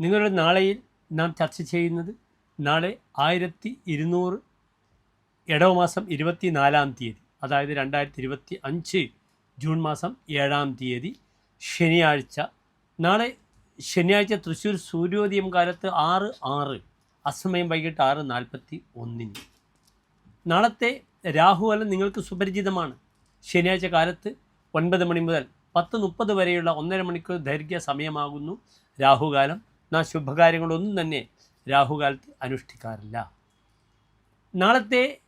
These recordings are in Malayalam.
നിങ്ങളുടെ നാളെയിൽ നാം ചർച്ച ചെയ്യുന്നത് നാളെ ആയിരത്തി ഇരുന്നൂറ് ഇടവമാസം ഇരുപത്തി നാലാം തീയതി അതായത് രണ്ടായിരത്തി ഇരുപത്തി അഞ്ച് ജൂൺ മാസം ഏഴാം തീയതി ശനിയാഴ്ച. നാളെ ശനിയാഴ്ച തൃശ്ശൂർ സൂര്യോദയം കാലത്ത് ആറ് ആറ് അസമയം വൈകിട്ട് ആറ് നാൽപ്പത്തി ഒന്നിന്. നാളത്തെ രാഹുവലം നിങ്ങൾക്ക് സുപരിചിതമാണ്. ശനിയാഴ്ച കാലത്ത് ഒൻപത് മണി മുതൽ പത്ത് മുപ്പത് വരെയുള്ള ഒന്നര മണിക്കൂർ ദൈർഘ്യ സമയമാകുന്നു രാഹുകാലം നാം ശുഭകാര്യങ്ങളൊന്നും തന്നെ രാഹുകാലത്ത് അനുഷ്ഠിക്കാറില്ല. നാളത്തെ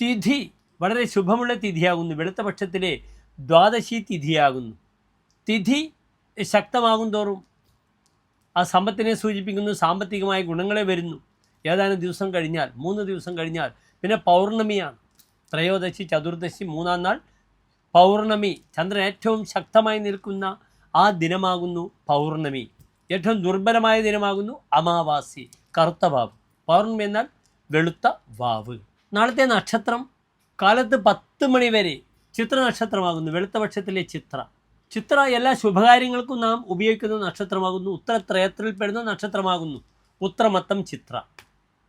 തിഥി വളരെ ശുഭമുള്ള തിഥിയാകുന്നു. വെളുത്ത പക്ഷത്തിലെ ദ്വാദശി തിഥിയാകുന്നു. തിഥി ശക്തമാകും തോറും ആ സമ്പത്തിനെ സൂചിപ്പിക്കുന്നു. സാമ്പത്തികമായ ഗുണങ്ങളെ വരുന്നു. ഏതാനും ദിവസം കഴിഞ്ഞാൽ മൂന്ന് ദിവസം കഴിഞ്ഞാൽ പിന്നെ പൗർണമിയാണ്. ത്രയോദശി ചതുർദശി മൂന്നാം നാൾ പൗർണമി. ചന്ദ്രൻ ഏറ്റവും ശക്തമായി നിൽക്കുന്ന ആ ദിനമാകുന്നു പൗർണമി. ഏറ്റവും ദുർബലമായ ദിനമാകുന്നു. അമാവാസി കറുത്ത വാവ്. പൗർണമി എന്നാൽ വെളുത്ത വാവ്. നാളത്തെ നക്ഷത്രം കാലത്ത് പത്ത് മണി വരെ ചിത്ര നക്ഷത്രമാകുന്നു. വെളുത്ത പക്ഷത്തിലെ ചിത്ര. ചിത്ര എല്ലാ ശുഭകാര്യങ്ങൾക്കും നാം ഉപയോഗിക്കുന്ന നക്ഷത്രമാകുന്നു. ഉത്തരത്രയത്തിൽപ്പെടുന്ന നക്ഷത്രമാകുന്നു. ഉത്രമത്തം ചിത്ര.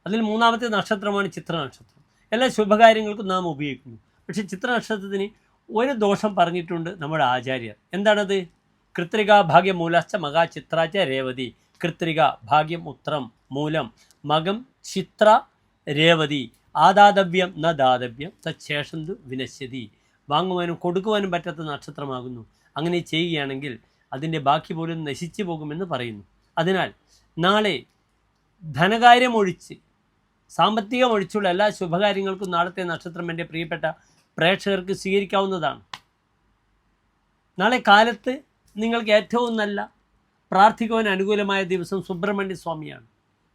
അതിൽ മൂന്നാമത്തെ നക്ഷത്രമാണ് ചിത്ര നക്ഷത്രം. എല്ലാ ശുഭകാര്യങ്ങൾക്കും നാം ഉപയോഗിക്കുന്നു. പക്ഷേ ചിത്ര നക്ഷത്രത്തിന് ഒരു ദോഷം പറഞ്ഞിട്ടുണ്ട് നമ്മുടെ ആചാര്യർ. എന്താണത്? കൃത്രിക ഭാഗ്യം മൂലശ്ച മകാ ചിത്രാച്ച രേവതി. കൃത്രിക ഭാഗ്യം ഉത്രം മൂലം മകം ചിത്ര രേവതി. ആദാതവ്യം ന ദാതവ്യം തച്ഛേഷന്തു വിനശ്യതി. വാങ്ങുവാനും കൊടുക്കുവാനും പറ്റാത്ത നക്ഷത്രമാകുന്നു. അങ്ങനെ ചെയ്യുകയാണെങ്കിൽ അതിന്റെ ബാക്കി പോലും നശിച്ചു പോകുമെന്ന് പറയുന്നു. അതിനാൽ നാളെ ധനകാര്യമൊഴിച്ച് സാമ്പത്തികം ഒഴിച്ചുള്ള എല്ലാ ശുഭകാര്യങ്ങൾക്കും നാളത്തെ നക്ഷത്രം എന്റെ പ്രിയപ്പെട്ട പ്രേക്ഷകർക്ക് സ്വീകരിക്കാവുന്നതാണ്. നാളെ കാലത്ത് നിങ്ങൾക്ക് ഏറ്റവും നല്ല പ്രാർത്ഥിക്കുവാൻ അനുകൂലമായ ദിവസം സുബ്രഹ്മണ്യ സ്വാമിയാണ്.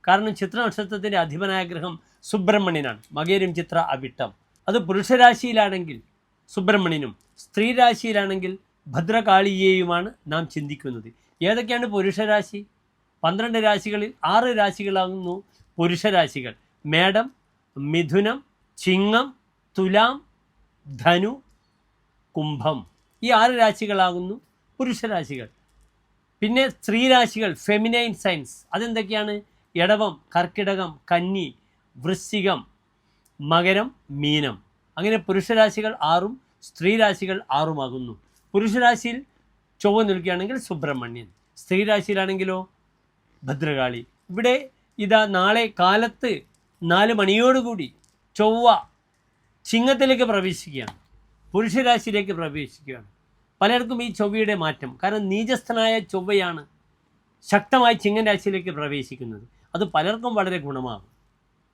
കാരണം ചിത്ര നക്ഷത്രത്തിന്റെ അധിപനായ ഗ്രഹം സുബ്രഹ്മണ്യനാണ്. മകേരും ചിത്ര അവിട്ടം. അത് പുരുഷരാശിയിലാണെങ്കിൽ സുബ്രഹ്മണ്യനും സ്ത്രീരാശിയിലാണെങ്കിൽ ഭദ്രകാളിയെയുമാണ് നാം ചിന്തിക്കുന്നത്. ഏതൊക്കെയാണ് പുരുഷരാശി? പന്ത്രണ്ട് രാശികളിൽ ആറ് രാശികളാകുന്നു പുരുഷരാശികൾ. മേടം മിഥുനം ചിങ്ങം തുലാം ധനു കുംഭം. ഈ ആറ് രാശികളാകുന്നു പുരുഷരാശികൾ. പിന്നെ സ്ത്രീരാശികൾ ഫെമിനൈൻ സയൻസ് അതെന്തൊക്കെയാണ്? ഇടവം കർക്കിടകം കന്നി വൃശ്ചികം മകരം മീനം. അങ്ങനെ പുരുഷരാശികൾ ആറും സ്ത്രീരാശികൾ ആറുമാകുന്നു. പുരുഷരാശിയിൽ ചൊവ്വ നിൽക്കുകയാണെങ്കിൽ സുബ്രഹ്മണ്യൻ. സ്ത്രീരാശിയിലാണെങ്കിലോ ഭദ്രകാളി. ഇവിടെ ഇതാ നാളെ കാലത്ത് നാല് മണിയോടുകൂടി ചൊവ്വ ചിങ്ങത്തിലേക്ക് പ്രവേശിക്കുകയാണ്. പുരുഷരാശിയിലേക്ക് പ്രവേശിക്കുകയാണ്. പലർക്കും ഈ ചൊവ്വയുടെ മാറ്റം. കാരണം നീചസ്ഥനായ ചൊവ്വയാണ് ശക്തമായി ചിങ്ങൻ രാശിയിലേക്ക് പ്രവേശിക്കുന്നത്. അത് പലർക്കും വളരെ ഗുണമാകും.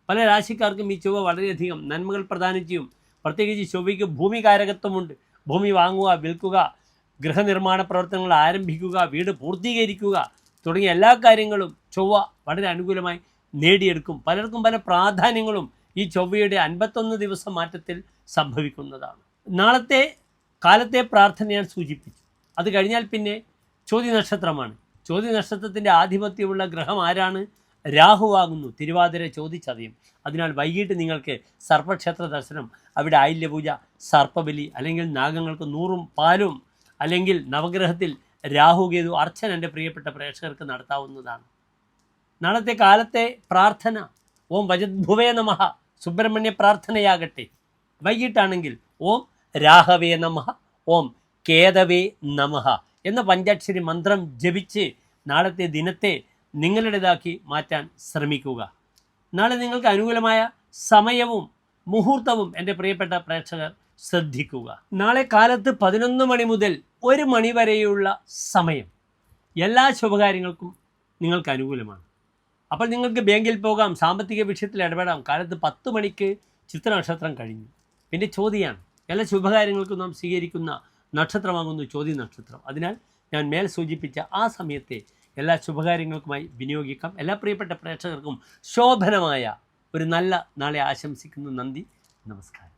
പല രാശിക്കാർക്കും ഈ ചൊവ്വ വളരെയധികം നന്മകൾ പ്രദാനം ചെയ്യും പ്രത്യേകിച്ച് ചൊവ്വയ്ക്ക് ഭൂമി കാരകത്വമുണ്ട് ഭൂമി വാങ്ങുക വിൽക്കുക ഗൃഹനിർമ്മാണ പ്രവർത്തനങ്ങൾ ആരംഭിക്കുക വീട് പൂർത്തീകരിക്കുക തുടങ്ങിയ എല്ലാ കാര്യങ്ങളും ചൊവ്വ വളരെ അനുകൂലമായി നേടിയെടുക്കും. പലർക്കും പല പ്രാധാന്യങ്ങളും ഈ ചൊവ്വയുടെ അൻപത്തൊന്ന് ദിവസം മാറ്റത്തിൽ സംഭവിക്കുന്നതാണ്. നാളത്തെ കാലത്തെ പ്രാർത്ഥനയാണ് സൂചിപ്പിച്ചു. അത് കഴിഞ്ഞാൽ പിന്നെ ചോദ്യ നക്ഷത്രമാണ് ചോദ്യ നക്ഷത്രത്തിന്റെ ആധിപത്യമുള്ള ഗ്രഹം ആരാണ്? രാഹുവാകുന്നു തിരുവാതിര ചോദിച്ചതയും അതിനാൽ വൈകിട്ട് നിങ്ങൾക്ക് സർപ്പക്ഷേത്ര ദർശനം അവിടെ ആയില്യപൂജ സർപ്പബലി അല്ലെങ്കിൽ നാഗങ്ങൾക്ക് നൂറും പാലും അല്ലെങ്കിൽ നവഗ്രഹത്തിൽ രാഹുകേതു അർച്ചന എന്റെ പ്രിയപ്പെട്ട പ്രേക്ഷകർക്ക് നടത്താവുന്നതാണ്. നാളത്തെ കാലത്തെ പ്രാർത്ഥന. ഓം വജദ്ഭുവേ നമഹ സുബ്രഹ്മണ്യ പ്രാർത്ഥനയാകട്ടെ. വൈകിട്ടാണെങ്കിൽ ഓം രാഹവേ നമ. ഓം കേതവേ നമഃ. എന്ന പഞ്ചാക്ഷരി മന്ത്രം ജപിച്ച് നാളത്തെ ദിനത്തെ നിങ്ങളുടേതാക്കി മാറ്റാൻ ശ്രമിക്കുക. നാളെ നിങ്ങൾക്ക് അനുകൂലമായ സമയവും മുഹൂർത്തവും എന്റെ പ്രിയപ്പെട്ട പ്രേക്ഷകർ ശ്രദ്ധിക്കുക. നാളെ കാലത്ത് പതിനൊന്ന് മണി മുതൽ ഒരു മണി വരെയുള്ള സമയം എല്ലാ ശുഭകാര്യങ്ങൾക്കും നിങ്ങൾക്ക് അനുകൂലമാണ്. അപ്പോൾ നിങ്ങൾക്ക് ബാങ്കിൽ പോകാം സാമ്പത്തിക വിഷയത്തിൽ ഇടപെടാം. കാലത്ത് പത്ത് മണിക്ക് ചിത്രനക്ഷത്രം കഴിഞ്ഞു. പിന്നെ ചോദ്യമാണ് എല്ലാ ശുഭകാര്യങ്ങൾക്കും നാം സ്വീകരിക്കുന്ന നക്ഷത്രമാകുന്നു ചോദ്യ നക്ഷത്രം. അതിനാൽ ഞാൻ മേൽ സൂചിപ്പിച്ച ആ സമയത്തെ എല്ലാ ശുഭകാര്യങ്ങൾക്കുമായി വിനിയോഗിക്കാം. എല്ലാ പ്രിയപ്പെട്ട പ്രേക്ഷകർക്കും ശോഭനമായ ഒരു നല്ല നാളെ ആശംസിക്കുന്നു. നന്ദി. നമസ്കാരം.